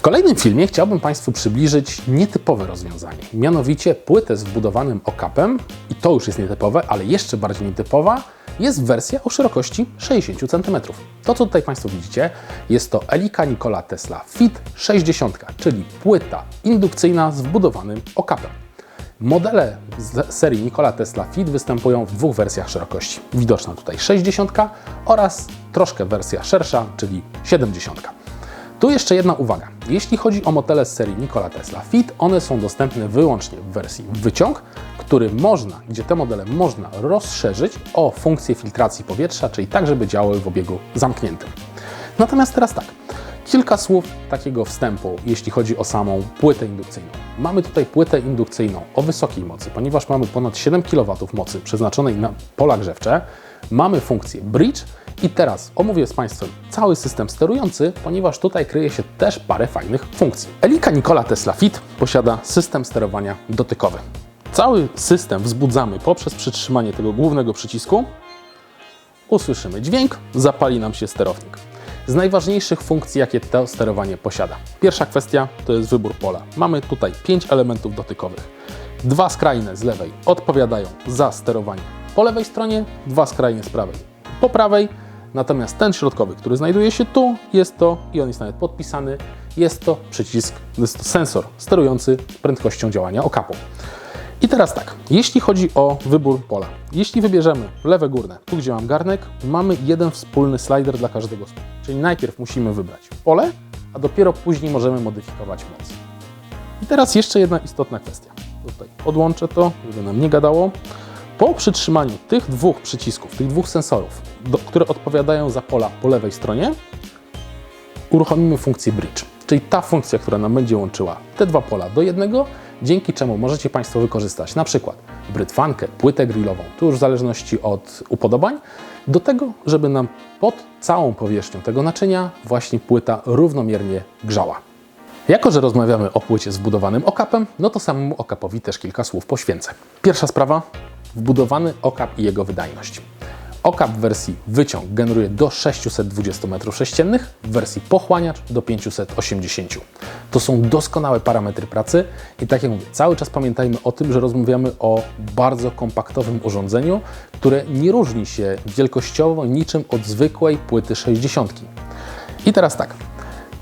W kolejnym filmie chciałbym Państwu przybliżyć nietypowe rozwiązanie, mianowicie płytę z wbudowanym okapem i to już jest nietypowe, ale jeszcze bardziej nietypowa jest wersja o szerokości 60 cm. To, co tutaj Państwo widzicie, jest to Elika Nikola Tesla Fit 60, czyli płyta indukcyjna z wbudowanym okapem. Modele z serii Nikola Tesla Fit występują w dwóch wersjach szerokości. Widoczna tutaj 60 oraz troszkę wersja szersza, czyli 70. Tu jeszcze jedna uwaga. Jeśli chodzi o modele z serii Nikola Tesla Fit, one są dostępne wyłącznie w wersji wyciąg, który można, gdzie te modele można rozszerzyć o funkcję filtracji powietrza, czyli tak, żeby działały w obiegu zamkniętym. Natomiast teraz tak, kilka słów takiego wstępu, jeśli chodzi o samą płytę indukcyjną. Mamy tutaj płytę indukcyjną o wysokiej mocy, ponieważ mamy ponad 7 kW mocy przeznaczonej na pola grzewcze, mamy funkcję bridge i teraz omówię z Państwem cały system sterujący, ponieważ tutaj kryje się też parę fajnych funkcji. Elika Nikola Tesla Fit posiada system sterowania dotykowy. Cały system wzbudzamy poprzez przytrzymanie tego głównego przycisku. Usłyszymy dźwięk, zapali nam się sterownik. Z najważniejszych funkcji, jakie to sterowanie posiada. Pierwsza kwestia to jest wybór pola. Mamy tutaj pięć elementów dotykowych. Dwa skrajne z lewej odpowiadają za sterowanie po lewej stronie, dwa skrajne z prawej po prawej. Natomiast ten środkowy, który znajduje się tu, jest to, i on jest nawet podpisany, jest to przycisk, jest to sensor sterujący prędkością działania okapu. I teraz tak, jeśli chodzi o wybór pola. Jeśli wybierzemy lewe górne, tu gdzie mam garnek, mamy jeden wspólny slider dla każdego z Czyli najpierw musimy wybrać pole, a dopiero później możemy modyfikować moc. I teraz jeszcze jedna istotna kwestia. Tutaj podłączę to, żeby nam nie gadało. Po przytrzymaniu tych dwóch przycisków, tych dwóch sensorów, do, które odpowiadają za pola po lewej stronie, uruchomimy funkcję bridge, czyli ta funkcja, która nam będzie łączyła te dwa pola do jednego, dzięki czemu możecie Państwo wykorzystać na przykład brytwankę, płytę grillową, tu już w zależności od upodobań, do tego, żeby nam pod całą powierzchnią tego naczynia właśnie płyta równomiernie grzała. Jako, że rozmawiamy o płycie z wbudowanym okapem, no to samemu okapowi też kilka słów poświęcę. Pierwsza sprawa, wbudowany okap i jego wydajność. Okap w wersji wyciąg generuje do 620 m3, w wersji pochłaniacz do 580. To są doskonałe parametry pracy i tak jak mówię, cały czas pamiętajmy o tym, że rozmawiamy o bardzo kompaktowym urządzeniu, które nie różni się wielkościowo niczym od zwykłej płyty 60. I teraz tak,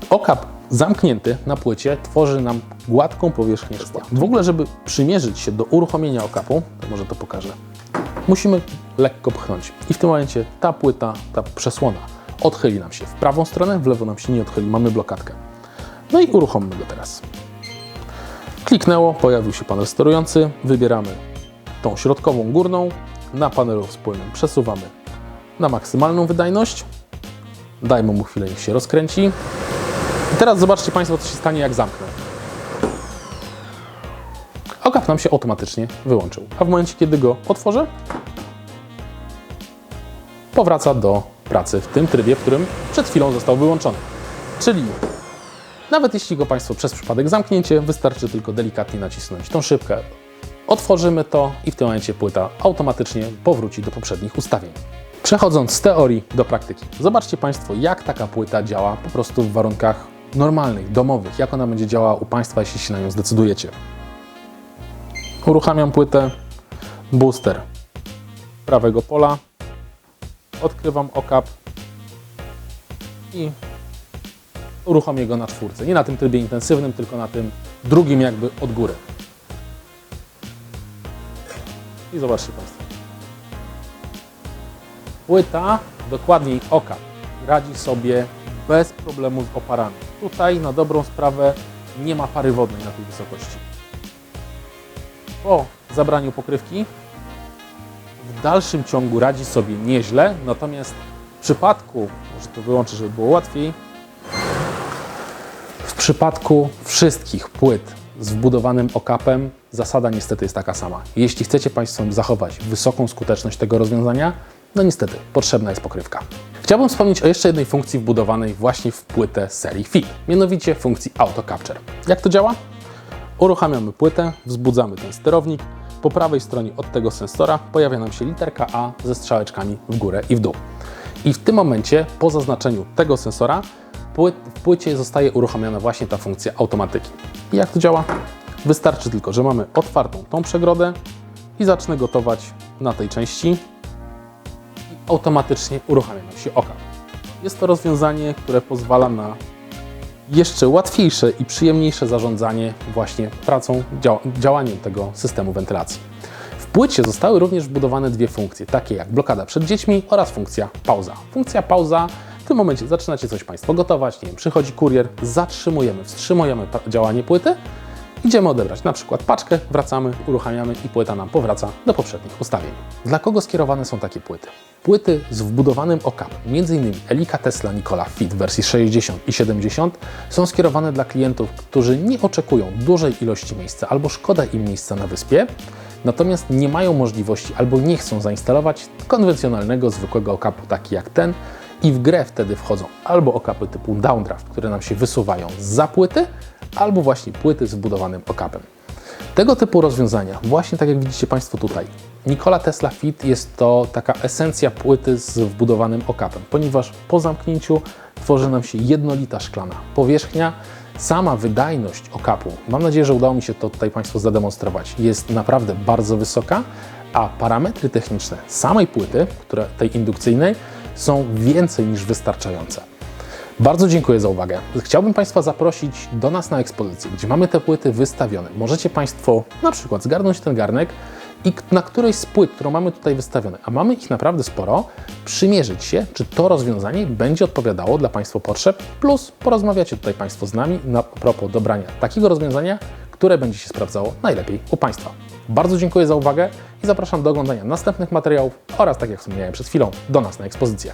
okap zamknięty na płycie tworzy nam gładką powierzchnię szkła. W ogóle, żeby przymierzyć się do uruchomienia okapu, to może to pokażę, musimy lekko pchnąć. I w tym momencie ta płyta, ta przesłona odchyli nam się w prawą stronę, w lewo nam się nie odchyli, mamy blokadkę. No i uruchommy go teraz. Kliknęło, pojawił się panel sterujący, wybieramy tą środkową górną, na panelu wspólnym przesuwamy na maksymalną wydajność, dajmy mu chwilę, niech się rozkręci. I teraz zobaczcie Państwo, co się stanie, jak zamknę. Okap nam się automatycznie wyłączył, a w momencie, kiedy go otworzę, powraca do pracy w tym trybie, w którym przed chwilą został wyłączony. Czyli nawet jeśli go Państwo przez przypadek zamknięcie, wystarczy tylko delikatnie nacisnąć tą szybkę. Otworzymy to i w tym momencie płyta automatycznie powróci do poprzednich ustawień. Przechodząc z teorii do praktyki, zobaczcie Państwo, jak taka płyta działa po prostu w warunkach normalnych, domowych, jak ona będzie działała u Państwa, jeśli się na nią zdecydujecie. Uruchamiam płytę, booster prawego pola, odkrywam okap i uruchomię go na czwórce. Nie na tym trybie intensywnym, tylko na tym drugim jakby od góry. I zobaczcie Państwo. Płyta, dokładniej okap, radzi sobie bez problemu z oparami. Tutaj na dobrą sprawę nie ma pary wodnej na tej wysokości. Po zabraniu pokrywki w dalszym ciągu radzi sobie nieźle, natomiast w przypadku, może to wyłączę, żeby było łatwiej, w przypadku wszystkich płyt z wbudowanym okapem zasada niestety jest taka sama. Jeśli chcecie Państwo zachować wysoką skuteczność tego rozwiązania, no niestety potrzebna jest pokrywka. Chciałbym wspomnieć o jeszcze jednej funkcji wbudowanej właśnie w płytę serii FIT, mianowicie funkcji Auto Capture. Jak to działa? Uruchamiamy płytę, wzbudzamy ten sterownik. Po prawej stronie od tego sensora pojawia nam się literka A ze strzałeczkami w górę i w dół. I w tym momencie, po zaznaczeniu tego sensora, w płycie zostaje uruchomiona właśnie ta funkcja automatyki. I jak to działa? Wystarczy tylko, że mamy otwartą tą przegrodę i zacznę gotować na tej części i automatycznie uruchamia nam się oka. Jest to rozwiązanie, które pozwala na jeszcze łatwiejsze i przyjemniejsze zarządzanie właśnie pracą, dział działaniem tego systemu wentylacji. W płycie zostały również wbudowane dwie funkcje, takie jak blokada przed dziećmi oraz funkcja pauza. Funkcja pauza w tym momencie zaczynacie coś Państwo gotować, nie wiem, przychodzi kurier, zatrzymujemy, wstrzymujemy działanie płyty, idziemy odebrać na przykład paczkę, wracamy, uruchamiamy i płyta nam powraca do poprzednich ustawień. Dla kogo skierowane są takie płyty? Płyty z wbudowanym okapem, m.in. Elika Tesla Nikola Fit wersji 60 i 70 są skierowane dla klientów, którzy nie oczekują dużej ilości miejsca albo szkoda im miejsca na wyspie, natomiast nie mają możliwości albo nie chcą zainstalować konwencjonalnego, zwykłego okapu, taki jak ten, i w grę wtedy wchodzą albo okapy typu downdraft, które nam się wysuwają za płyty, albo właśnie płyty z wbudowanym okapem. Tego typu rozwiązania, właśnie tak jak widzicie Państwo tutaj, Nikola Tesla Fit jest to taka esencja płyty z wbudowanym okapem, ponieważ po zamknięciu tworzy nam się jednolita szklana powierzchnia. Sama wydajność okapu, mam nadzieję, że udało mi się to tutaj Państwu zademonstrować, jest naprawdę bardzo wysoka, a parametry techniczne samej płyty, które, tej indukcyjnej, są więcej niż wystarczające. Bardzo dziękuję za uwagę. Chciałbym Państwa zaprosić do nas na ekspozycję, gdzie mamy te płyty wystawione. Możecie Państwo na przykład zgarnąć ten garnek i na którejś z płyt, którą mamy tutaj wystawione, a mamy ich naprawdę sporo, przymierzyć się, czy to rozwiązanie będzie odpowiadało dla Państwa potrzeb, plus porozmawiacie tutaj Państwo z nami na propos dobrania takiego rozwiązania, które będzie się sprawdzało najlepiej u Państwa. Bardzo dziękuję za uwagę i zapraszam do oglądania następnych materiałów oraz, tak jak wspomniałem przed chwilą, do nas na ekspozycję.